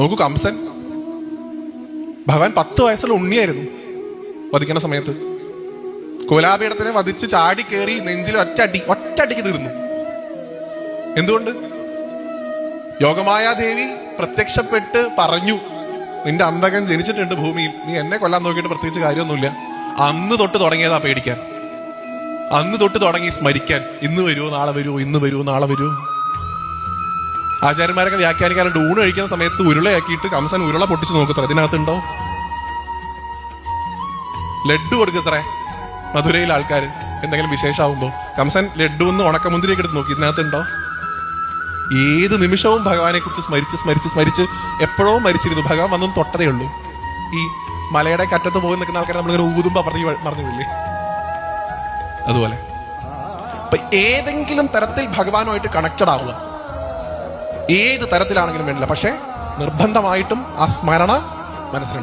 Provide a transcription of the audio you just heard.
നോക്കൂ കംസൻ. ഭഗവാൻ പത്ത് വയസ്സുള്ള ഉണ്ണിയായിരുന്നു വധിക്കുന്ന സമയത്ത്. കോലാപീഠത്തിനെ വധിച്ച് ചാടി കയറി നെഞ്ചിൽ ഒറ്റടി ഒറ്റടിക്ക് തീർന്നു. എന്തുകൊണ്ട്? യോഗമായ ദേവി പ്രത്യക്ഷപ്പെട്ട് പറഞ്ഞു നിന്റെ അന്തകൻ ജനിച്ചിട്ടുണ്ട് ഭൂമിയിൽ നീ എന്നെ കൊല്ലാൻ നോക്കിയിട്ട് പ്രത്യേകിച്ച് കാര്യമൊന്നുമില്ല. അന്ന് തൊട്ട് തുടങ്ങിയതാ പേടിക്കാൻ. അന്ന് തൊട്ട് തുടങ്ങി സ്മരിക്കാൻ. ഇന്ന് വരുമോ നാളെ വരുമോ ഇന്ന് വരുമോ നാളെ വരുമോ ആചാര്യന്മാരൊക്കെ വ്യാഖ്യാനിക്കാറുണ്ട്. ഊണ് കഴിക്കുന്ന സമയത്ത് ഉരുളയാക്കിയിട്ട് കംസൻ ഉരുള പൊട്ടിച്ച് നോക്കത്ര. ഇതിനകത്തുണ്ടോ ലഡ്ഡു കൊടുക്കത്രേ. മധുരയിൽ ആൾക്കാർ എന്തെങ്കിലും വിശേഷമാവുമ്പോ കംസൻ ലഡ്ഡു ഒന്ന് ഉണക്കമുന്തിരിയൊക്കെ എടുത്ത് നോക്കി. ഇതിനകത്തുണ്ടോ? ഏത് നിമിഷവും ഭഗവാനെ കുറിച്ച് സ്മരിച്ച് സ്മരിച്ച് സ്മരിച്ച് എപ്പോഴും മരിച്ചിരുന്നു. ഭഗവാൻ വന്നും തൊട്ടതേ ഉള്ളൂ. ഈ മലയുടെ കറ്റത്ത് പോയി നിൽക്കുന്ന ആൾക്കാരെ നമ്മളിങ്ങനെ ഊതുമ്പോ പറഞ്ഞു മറന്നില്ലേ അതുപോലെ. ഏതെങ്കിലും തരത്തിൽ ഭഗവാനുമായിട്ട് കണക്റ്റഡ് ആവുക. ഏത് തരത്തിലാണെങ്കിലും വേണ്ടില്ല. പക്ഷേ നിർബന്ധമായിട്ടും ആ സ്മരണ മനസ്സിലുണ്ട്.